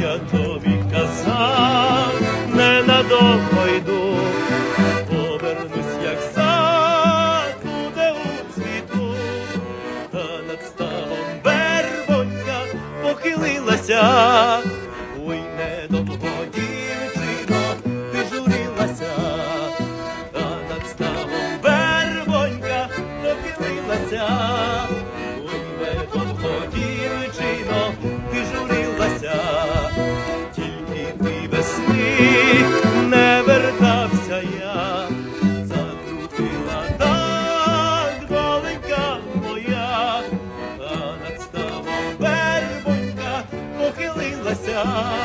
я тобі казав, не ненадовго йду, повернусь, як сад буде у цвіту, та над ставом вербонька похилилася, ой, недовго дівчино, ти журилася, та над ставом вербонька похилилася. Похилилася,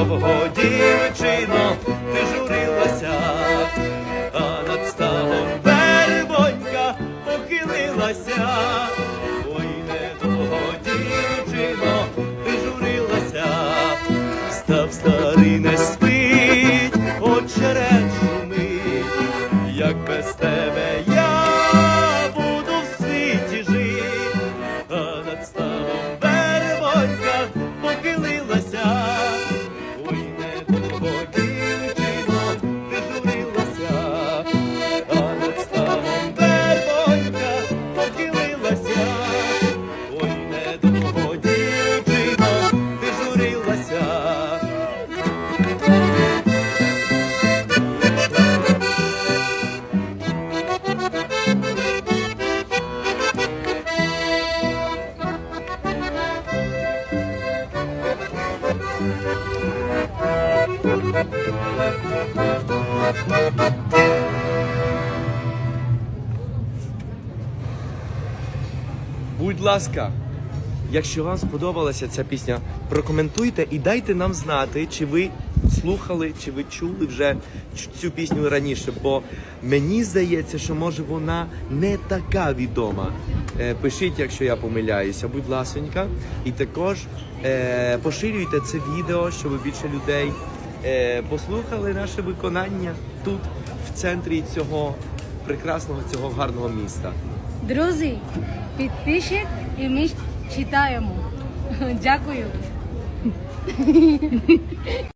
недовго дівчино, ти журилася, а над ставом вербонька похилилася, ой, того дівчино, ти журилася, став старий не спить, очерет Будь ласка, якщо вам сподобалася ця пісня, прокоментуйте і дайте нам знати, чи ви слухали, чи ви чули вже цю пісню раніше. Бо мені здається, що може вона не така відома. Е, Пишіть, якщо я помиляюся, будь ласонька. І також е, поширюйте це відео, щоб більше людей послухали наше виконання тут, в центрі цього прекрасного, цього гарного міста. Друзі, підпишіть і ми читаємо. Дякую.